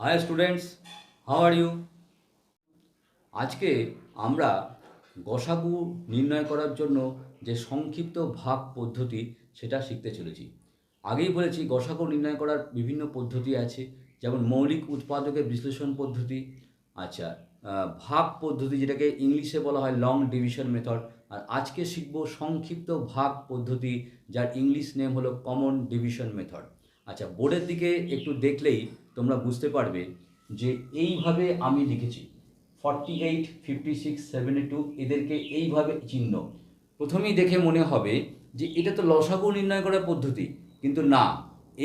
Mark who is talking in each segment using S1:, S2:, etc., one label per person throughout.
S1: Hi students how are you আজকে আমরা গসাগু নির্ণয় করার জন্য যে সংক্ষিপ্ত ভাগ পদ্ধতি সেটা শিখতে চলেছি। আগেই বলেছি গসাগু নির্ণয় করার বিভিন্ন পদ্ধতি আছে, যেমন মৌলিক উৎপাদকের বিশ্লেষণ পদ্ধতি আচ্ছা ভাগ পদ্ধতি যেটাকে ইংলিশে বলা হয় লং ডিভিশন মেথড আর আজকে শিখব সংক্ষিপ্ত ভাগ পদ্ধতি যার ইংলিশ নেম হলো কমন ডিভিশন মেথড আচ্ছা বোর্ডের দিকে একটু দেখলেই তোমরা বুঝতে পারবে যে এইভাবে আমি লিখেছি। Forty eight fifty six seventy two এদেরকে এইভাবে চিহ্ন। প্রথমেই দেখে মনে হবে যে এটা তো লসাগু নির্ণয় করার পদ্ধতি, কিন্তু না,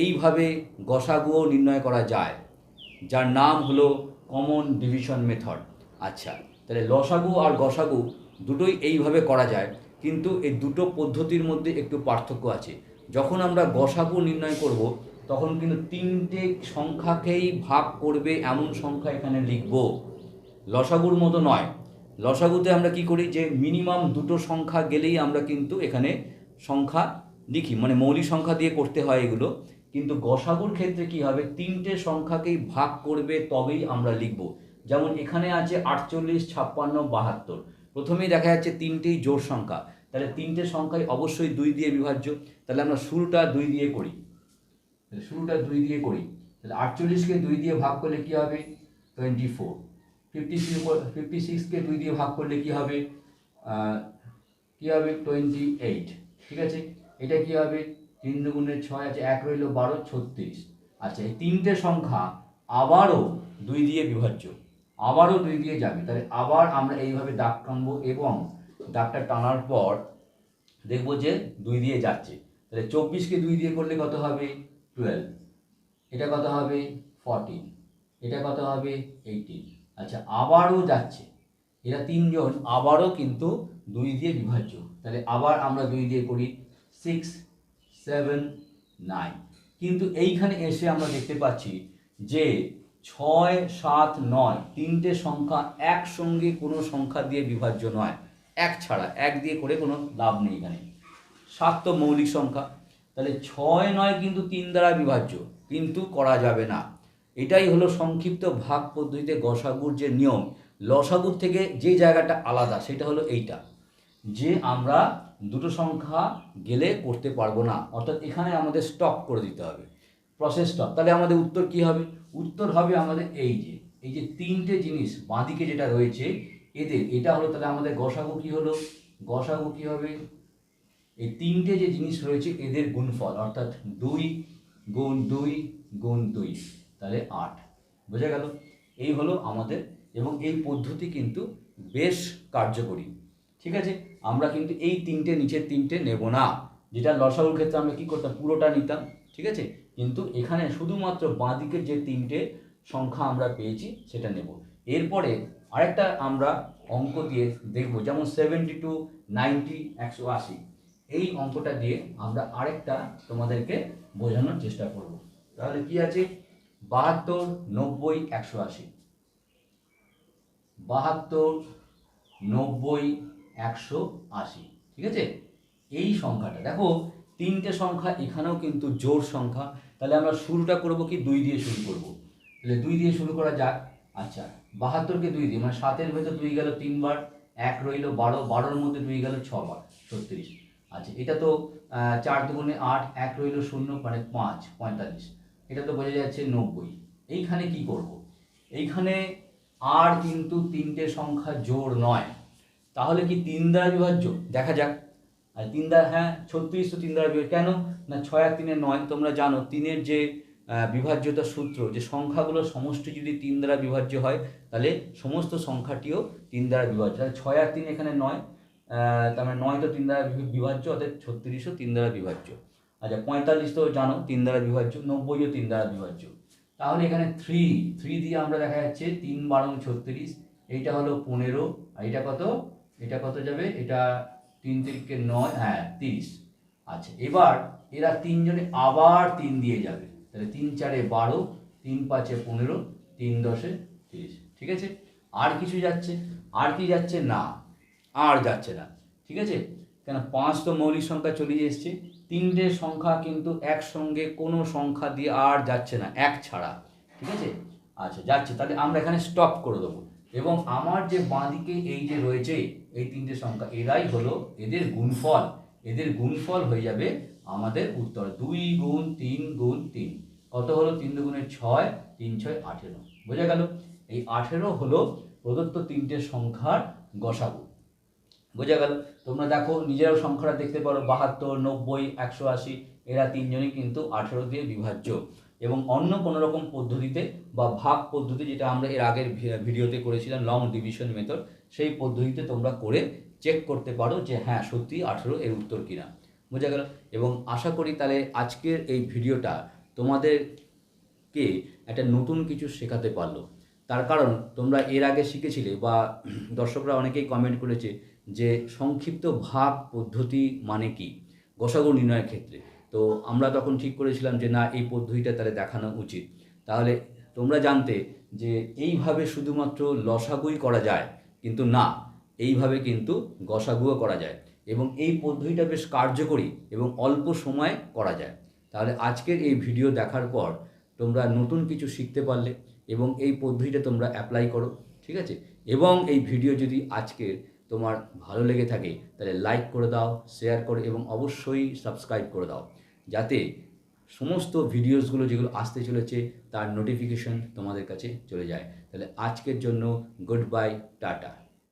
S1: এইভাবে গসাগুও নির্ণয় করা যায়, যার নাম হলো কমন ডিভিশন মেথড আচ্ছা তাহলে লসাগু আর গসাগু দুটোই এইভাবে করা যায়, কিন্তু এই দুটো পদ্ধতির মধ্যে একটু পার্থক্য আছে। যখন আমরা গসাগু নির্ণয় করব তখন কিন্তু তিনটে সংখ্যাকেই ভাগ করবে এমন সংখ্যা এখানে লিখব। লসাগুর মতো নয়। লসাগুতে আমরা কি করি যে মিনিমাম দুটো সংখ্যা গেলেই আমরা কিন্তু এখানে সংখ্যা লিখি। মানে মৌলিক সংখ্যা দিয়ে করতে হয় এগুলো। কিন্তু গসাগুর ক্ষেত্রে কি হবে? তিনটে সংখ্যাকেই ভাগ করবে তবেই আমরা লিখব। যেমন এখানে আছে আটচল্লিশ, ছাপ্পান্ন, বাহাত্তর। প্রথমেই দেখা যাচ্ছে তিনটেই জোড় সংখ্যা। তাহলে তিনটে সংখ্যাই অবশ্যই দুই দিয়ে বিভাজ্য। তাহলে আমরা শুরুটা দুই দিয়ে করি। শুরুটা দুই দিয়ে করি। তাহলে আটচল্লিশকে দুই দিয়ে ভাগ করলে কি হবে? Twenty four fifty six fifty সিক্সকে দুই দিয়ে ভাগ করলে কি হবে? কি হবে? টোয়েন্টি এইট ঠিক আছে? এটা কি হবে? তিন দুগুণে ছয় আছে, এক রইল বারো, ছত্রিশ। আচ্ছা এই তিনটে সংখ্যা আবারও দুই দিয়ে বিভাজ্য। আবারও দুই দিয়ে যাবে। তাহলে আবার আমরা এইভাবে দাগ টানবো এবং দাগটা টানার পর দেখব যে দুই দিয়ে যাচ্ছে। তাহলে চব্বিশকে দুই দিয়ে করলে কত হবে? টুয়েলভ এটা কত হবে? ফর্টিন এটা কত হবে? এইটিন আচ্ছা আবারও যাচ্ছে। এরা তিনজন, আবারও কিন্তু দুই দিয়ে বিভাজ্য। তাহলে আবার আমরা দুই দিয়ে করি সিক্স সেভেন নাইন কিন্তু এইখানে এসে আমরা দেখতে পাচ্ছি যে ছয়, সাত, নয় তিনটে সংখ্যা একসঙ্গে কোনো সংখ্যা দিয়ে বিভাজ্য নয়। এক ছাড়া, এক দিয়ে করে কোনো লাভ নেই এখানে। সাত তো মৌলিক সংখ্যা। তাহলে ছয় নয় কিন্তু তিন দ্বারা বিভাজ্য, কিন্তু করা যাবে না। এটাই হলো সংক্ষিপ্ত ভাগ পদ্ধতিতে গসাগুর যে নিয়ম, লসাগুর থেকে যে জায়গাটা আলাদা, সেটা হলো এইটা, যে আমরা দুটো সংখ্যা গেলে করতে পারব না। অর্থাৎ এখানে আমাদের স্টপ করে দিতে হবে। প্রসেস স্টপ তাহলে আমাদের উত্তর কি হবে? উত্তর হবে আমাদের এই যে এই যে তিনটে জিনিস বাঁদিকে যেটা রয়েছে, এদের, এটা হলো তাহলে আমাদের গসাগু কি হলো? গসাগু কি হবে? এই তিনটে যে জিনিস রয়েছে, এদের গুণফল, অর্থাৎ দুই গুণ দুই গুণ দুই, তাহলে আট। বোঝা গেল? এই হলো আমাদের, এবং এই পদ্ধতি কিন্তু বেশ কার্যকরী। ঠিক আছে? আমরা কিন্তু এই তিনটে, নিচের তিনটে নেব না। যেটা লসাগুর ক্ষেত্রে আমরা কি করতাম? পুরোটা নিতাম, ঠিক আছে? কিন্তু এখানে শুধুমাত্র বাঁদিকের যে তিনটে সংখ্যা আমরা পেয়েছি, সেটা নেব। এরপরে আরেকটা আমরা অঙ্ক দিয়ে দেখব, যেমন সেভেন্টি টু নাইনটি একশো আশি। এই অঙ্কটা দিয়ে আমরা আরেকটা তোমাদেরকে বোঝানোর চেষ্টা করব। তাহলে কি আছে? বাহাত্তর, নব্বই, একশো আশি। বাহাত্তর, নব্বই, একশো আশি। ঠিক আছে? এই সংখ্যাটা। দেখো, তিনটে সংখ্যা, এখানেও কিন্তু জোর সংখ্যা। তাহলে আমরা শুরুটা করব কি? দুই দিয়ে শুরু করব। তাহলে দুই দিয়ে শুরু করা যাক। আচ্ছা বাহাত্তরকে দুই দিয়ে মানে সাতের ভেতর দুই গেল তিনবার, এক রইল বারো, বারোর মধ্যে দুই গেল ছবার, ছত্রিশ। আচ্ছা এটা তো চার দুগুণে আট, এক রইল শূন্য মানে পাঁচ, পঁয়তাল্লিশ। এটা তো বোঝা যাচ্ছে নব্বই। এইখানে কি করব? এইখানে আর কিন্তু তিনটে সংখ্যা জোর নয়। তাহলে কি তিন দ্বারা বিভাজ্য? দেখা যাক। আর তিন দ্বারা হ্যাঁ ছত্রিশ তো তিন দ্বারা বিভাজ্য। কেন? না, ছয় আর তিনের নয়, তোমরা জানো, তিনের যে বিভাজ্যতা সূত্র, যে সংখ্যাগুলো সমষ্টি যদি তিন দ্বারা বিভাজ্য হয়, তাহলে সমস্ত সংখ্যাটিও তিন দ্বারা বিভাজ্য। তাহলে ছয় আর তিন এখানে নয় তার মানে নয় তো তিন দ্বারা বিভাজ্য অর্থাৎ ছত্রিশও তিন দ্বারা বিভাজ্য। আচ্ছা পঁয়তাল্লিশ তো জানো, তিন দ্বারা বিভাজ্য, নব্বইও তিন দ্বারা বিভাজ্য। তাহলে এখানে থ্রি থ্রি দিয়ে আমরা দেখা যাচ্ছে তিন বারো ছত্রিশ, এইটা হলো পনেরো, আর এটা কত? এটা কত যাবে? এটা তিন তিরিকে নয় হ্যাঁ তিরিশ। আচ্ছা এবার এরা তিনজনে আবার তিন দিয়ে যাবে। তাহলে তিন চারে বারো, তিন পাঁচে পনেরো, তিন দশে তিরিশ। ঠিক আছে? আর কিছু যাচ্ছে? আর কি যাচ্ছে? না। আর যাচ্ছে না। ঠিক আছে? কেন পাঁচ তো মৌলিক সংখ্যা চলে এসছে। তিনটে সংখ্যা কিন্তু একসঙ্গে কোনো সংখ্যা দিয়ে আর যাচ্ছে না, এক ছাড়া। ঠিক আছে? আচ্ছা যাচ্ছে। তাহলে আমরা এখানে স্টপ করে দেবো। এবং আমার যে বাঁদিকে এই যে রয়েছে, এই তিনটে সংখ্যা, এরাই হলো এদের গুণফল। এদের গুণফল হয়ে যাবে আমাদের উত্তর। দুই গুণ তিন গুণ তিন। কত হলো? তিন দুগুণের ছয়, তিন ছয় আঠেরো। বোঝা গেল? এই আঠেরো হলো প্রদত্ত তিনটে সংখ্যার গসাগু। বোঝা গেল। তোমরা দেখো, নিজেরাও সংখ্যাটা দেখতে পারো, বাহাত্তর, নব্বই, একশো আশি, এরা তিনজনই কিন্তু আঠেরো দিয়ে বিভাজ্য। এবং অন্য কোনো রকম পদ্ধতিতে বা ভাগ পদ্ধতি যেটা আমরা এর আগের ভিডিওতে করেছিলাম লং ডিভিশন মেথড সেই পদ্ধতিতে তোমরা করে চেক করতে পারো যে হ্যাঁ সত্যি আঠেরো এর উত্তর কিনা। বোঝা গেল? এবং আশা করি তাহলে আজকের এই ভিডিওটা তোমাদেরকে একটা নতুন কিছু শেখাতে পারল। তার কারণ তোমরা এর আগে শিখেছিলে বা দর্শকরা অনেকেই কমেন্ট করেছে যে সংক্ষিপ্ত ভাগ পদ্ধতি মানে কি? গসাগু নির্ণয়ের ক্ষেত্রে। তো আমরা তখন ঠিক করেছিলাম যে না, এই পদ্ধতিটা তাহলে দেখানো উচিত। তাহলে তোমরা জানতে যে এইভাবে শুধুমাত্র লসাগুই করা যায়, কিন্তু না, এইভাবে কিন্তু গসাগুও করা যায় এবং এই পদ্ধতিটা বেশ কার্যকরী এবং অল্প সময়ে করা যায়। তাহলে আজকের এই ভিডিও দেখার পর তোমরা নতুন কিছু শিখতে পারলে এবং এই পদ্ধতিটা তোমরা অ্যাপ্লাই করো, ঠিক আছে? এবং এই ভিডিও যদি আজকের তোমার ভালো লেগে থাকে, তাহলে লাইক করে দাও শেয়ার করো এবং অবশ্যই সাবস্ক্রাইব করে দাও। যাতে সমস্ত ভিডিওসগুলো যেগুলো আসতে চলেছে, তার নোটিফিকেশন তোমাদের কাছে চলে যায়। তাহলে আজকের জন্য গুড বাই টাটা।